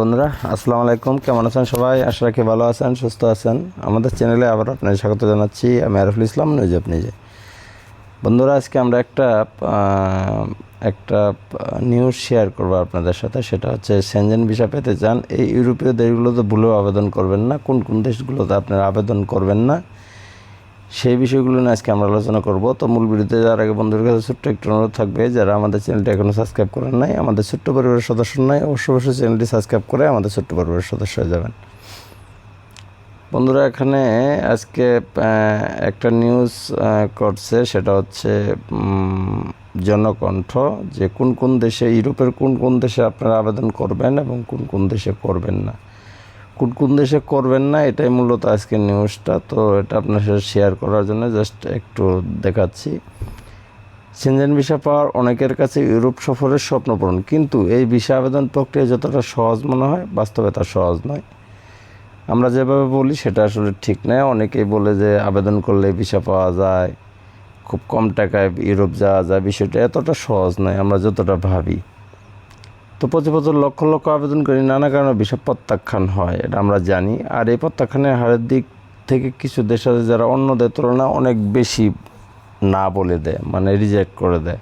বন্ধুরা, আসসালামু আলাইকুম। কেমন আছেন সবাই? আশা রাখি ভালো আছেন, সুস্থ আছেন। আমাদের চ্যানেলে আবার আপনাদের স্বাগত জানাচ্ছি। আমি আরফুল ইসলাম নিজে আপনি যে বন্ধুরা, আজকে আমরা একটা একটা নিউজ শেয়ার করব আপনাদের সাথে। সেটা হচ্ছে সেনজেন ভিসা পেতে চান। এই ইউরোপীয় দেশগুলোতে ভুলেও আবেদন করবেন না। কোন কোন দেশগুলোতে আপনারা আবেদন করবেন না? সেই বিষয়গুলো নিয়ে আজকে আমরা আলোচনা করব। তো মূল ভিডিওতে যাওয়ার আগে বন্ধুদের কাছে ছোট্ট একটু অনুরোধ থাকবে, যারা আমাদের চ্যানেলটি এখনও সাবস্ক্রাইব করেন নাই, আমাদের ছোট্ট পরিবারের সদস্য নয়, অবশ্যই অবশ্যই চ্যানেলটি সাবস্ক্রাইব করে আমাদের ছোট্ট পরিবারের সদস্য হয়ে যাবেন। বন্ধুরা, এখানে আজকে একটা নিউজ করছে, সেটা হচ্ছে জনকণ্ঠ, যে কোন কোন দেশে, ইউরোপের কোন কোন দেশে আপনারা আবেদন করবেন এবং কোন কোন দেশে করবেন না। কোন কোন দেশে করবেন না, এটাই মূলত আজকের নিউজটা তো এটা আপনার সাথে শেয়ার করার জন্য জাস্ট একটু দেখাচ্ছি। সেনজেন ভিসা পাওয়ার অনেকের কাছে ইউরোপ সফরের স্বপ্নপূরণ কিন্তু এই ভিসা আবেদন প্রক্রিয়া যতটা সহজ মনে হয়, বাস্তবে তা সহজ নয়। আমরা যেভাবে বলি, সেটা আসলে ঠিক নয়। অনেকেই বলে যে আবেদন করলে ভিসা পাওয়া যায়, খুব কম টাকায় ইউরোপ যাওয়া যায়, বিষয়টা এতটা সহজ নয়, আমরা যতটা ভাবি। তো প্রতি বছর লক্ষ লক্ষ আবেদন করি নানা কারণে বিষয় প্রত্যাখ্যান হয়, এটা আমরা জানি। আর এই প্রত্যাখ্যানের হারের দিক থেকে কিছু দেশ আছে যারা অন্যদের তুলনায় অনেক বেশি না বলে দেয় মানে রিজেক্ট করে দেয়।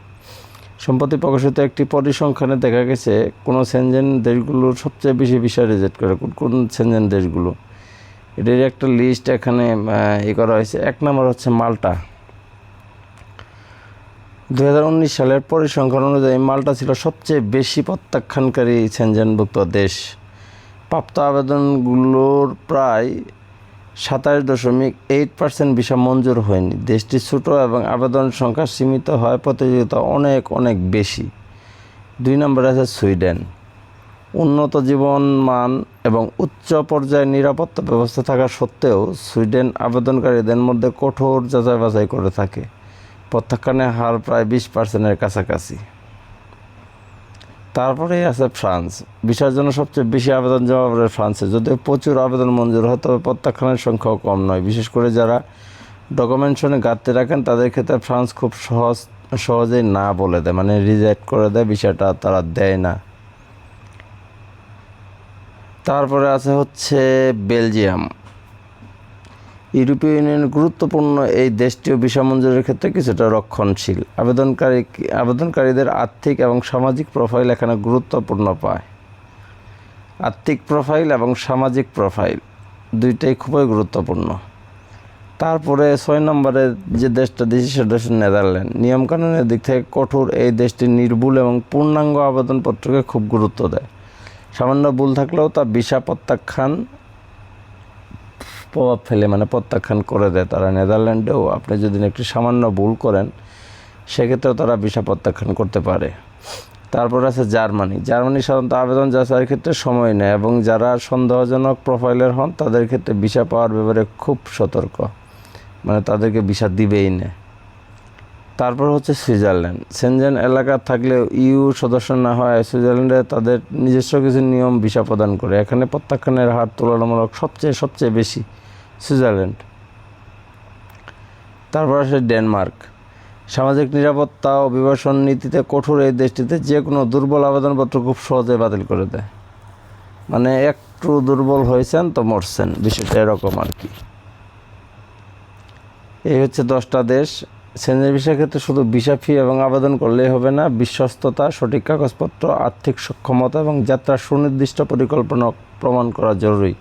সম্প্রতি প্রকাশিত একটি পরিসংখ্যানে দেখা গেছে, কোনো সেনজেন দেশগুলোর সবচেয়ে বেশি বিষয় রিজেক্ট করে। কোন কোন সেনজেন দেশগুলো? এটার একটা লিস্ট এখানে ই করা হয়েছে। এক নম্বর হচ্ছে মাল্টা। দু হাজার উনিশ সালের পরিসংখ্যান অনুযায়ী মাল্টা ছিল সবচেয়ে বেশি প্রত্যাখ্যানকারী সেনজেনভুক্ত দেশ। প্রাপ্ত আবেদনগুলোর প্রায় সাতাশ দশমিক এইট পার্সেন্ট ভিসা মঞ্জুর হয়নি। দেশটি ছোট এবং আবেদন সংখ্যা সীমিত হয় প্রতিযোগিতা অনেক অনেক বেশি। দুই নম্বরে আছে সুইডেন। উন্নত জীবন মান এবং উচ্চ পর্যায়ে নিরাপত্তা ব্যবস্থা থাকা সত্ত্বেও সুইডেন আবেদনকারীদের মধ্যে কঠোর যাচাই বাছাই করে থাকে। প্রত্যাখ্যানের হার প্রায় বিশ পার্সেন্টের কাছাকাছি। তারপরেই আছে ফ্রান্স। ভিসার জন্য সবচেয়ে বেশি আবেদন জমা পড়ে ফ্রান্সে। যদিও প্রচুর আবেদন মঞ্জুর হয়, তবে প্রত্যাখ্যানের সংখ্যাও কম নয়। বিশেষ করে যারা ডকুমেন্টেশনে ঘাটতি রাখেন, তাদের ক্ষেত্রে ফ্রান্স খুব সহজ, সহজেই না বলে দেয় মানে রিজেক্ট করে দেয়, বিষয়টা তারা দেয় না। তারপরে আছে হচ্ছে বেলজিয়াম। ইউরোপীয় ইউনিয়নের গুরুত্বপূর্ণ এই দেশটিও ভিসা মঞ্জুরের ক্ষেত্রে কিছুটা রক্ষণশীল। আবেদনকারী আবেদনকারীদের আর্থিক এবং সামাজিক প্রোফাইল এখানে গুরুত্বপূর্ণ পায়। আর্থিক প্রোফাইল এবং সামাজিক প্রোফাইল দুইটাই খুবই গুরুত্বপূর্ণ। তারপরে ছয় নম্বরে যে দেশটা দিয়েছে সেটা হচ্ছে নেদারল্যান্ড। নিয়মকানুনের দিক থেকে কঠোর এই দেশটি নির্ভুল এবং পূর্ণাঙ্গ আবেদনপত্রকে খুব গুরুত্ব দেয়। সামান্য ভুল থাকলেও তা ভিসা প্রত্যাখ্যান প্রভাব ফেলে মানে প্রত্যাখ্যান করে দেয় তারা নেদারল্যান্ডেও। আপনি যদি একটি সামান্য ভুল করেন, সেক্ষেত্রেও তারা ভিসা প্রত্যাখ্যান করতে পারে। তারপর আছে জার্মানি। জার্মানি সাধারণত আবেদন যাচাইয়ের ক্ষেত্রে সময় নেয় এবং যারা সন্দেহজনক প্রোফাইলের হন, তাদের ক্ষেত্রে ভিসা পাওয়ার ব্যাপারে খুব সতর্ক। মানে তাদেরকে ভিসা দিবেই না। তারপর হচ্ছে সুইজারল্যান্ড। সেনজেন এলাকা থাকলেও ইউ সদস্য না হয় সুইজারল্যান্ডে তাদের নিজস্ব কিছু নিয়ম, ভিসা প্রদান করে। এখানে প্রত্যাখ্যানের হার তুলনামূলক সবচেয়ে সবচেয়ে বেশি সুইজারল্যান্ড। তারপর আসে ডেনমার্ক। সামাজিক নিরাপত্তা অভিবাসন নীতিতে কঠোর এই দেশটিতে যে কোনো দুর্বল আবেদনপত্র খুব সহজে বাতিল করে দেয়। মানে একটু দুর্বল হয়েছেন তো মরছেন বিষয়টা এরকম আর কি। এই হচ্ছে দশটা দেশ। সেনের ভিসার ক্ষেত্রে শুধু ভিসা ফি এবং আবেদন করলেই হবে না, বিশ্বস্ততা, সঠিক কাগজপত্র, আর্থিক সক্ষমতা এবং যাত্রার সুনির্দিষ্ট পরিকল্পনা প্রমাণ করা জরুরি।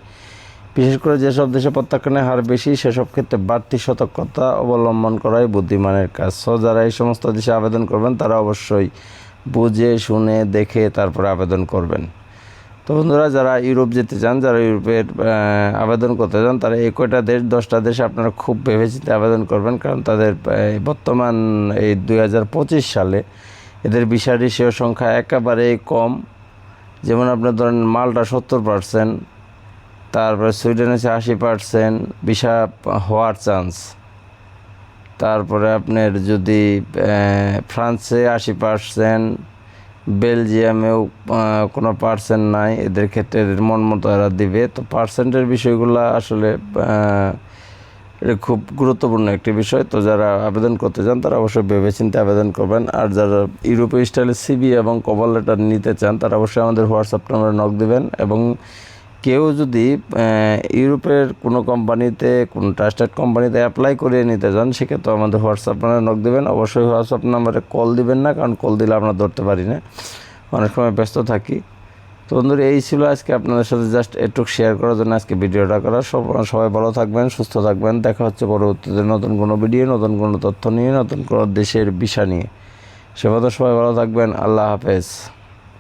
বিশেষ করে যেসব দেশে প্রত্যাখ্যানের হার বেশি, সেসব ক্ষেত্রে বাড়তি সতর্কতা অবলম্বন করাই বুদ্ধিমানের কাজ। সো যারা এই সমস্ত দেশে আবেদন করবেন, তারা অবশ্যই বুঝে, শুনে, দেখে তারপরে আবেদন করবেন। তো বন্ধুরা, যারা ইউরোপ যেতে চান, যারা ইউরোপের আবেদন করতে চান, তারা এই কয়টা দেশ, দশটা দেশে আপনারা খুব ভেবেচিন্তে আবেদন করবেন। কারণ তাদের বর্তমান এই দু হাজার পঁচিশ সালে এদের ভিসা রেশিও সংখ্যা একেবারেই কম। যেমন আপনার ধরেন, মালটা সত্তর পার্সেন্ট তারপরে সুইডেন আছে আশি পার্সেন্ট ভিসা হওয়ার চান্স। তারপরে আপনার যদি ফ্রান্সে আশি পার্সেন্ট বেলজিয়ামেও কোনো পার্সেন্ট নাই। এদের ক্ষেত্রে মন মতো এরা দিবে। তো পার্সেন্টের বিষয়গুলো আসলে এটা খুব গুরুত্বপূর্ণ একটি বিষয়। তো যারা আবেদন করতে চান, তারা অবশ্যই ভেবেচিন্তে আবেদন করবেন। আর যারা ইউরোপীয় স্টাইলে সিবি এবং কভার লেটার নিতে চান, তারা অবশ্যই আমাদের হোয়াটসঅ্যাপ নাম্বারে নক দেবেন এবং কেউ যদি ইউরোপের কোনো কোম্পানিতে, কোনো ট্রাস্টেড কোম্পানিতে অ্যাপ্লাই করে নিতে চান, সেক্ষেত্রে আমাদের হোয়াটসঅ্যাপ নাম্বারে নক দেবেন। অবশ্যই হোয়াটসঅ্যাপ নাম্বারে কল দিবেন না, কারণ কল দিলে আমরা ধরতে পারি না। অনেক সময় ব্যস্ত থাকি। তো বন্ধুরা, এই ছিল আজকে আপনাদের সাথে জাস্ট একটু শেয়ার করার জন্য আজকে ভিডিওটা করা। সব, সবাই ভালো থাকবেন, সুস্থ থাকবেন। দেখা হচ্ছে পরবর্তীতে নতুন কোনো ভিডিও নতুন কোনো তথ্য নিয়ে, নতুন কোনো দেশের বিষয় নিয়ে। সে কথা সবাই ভালো থাকবেন। আল্লাহ হাফেজ।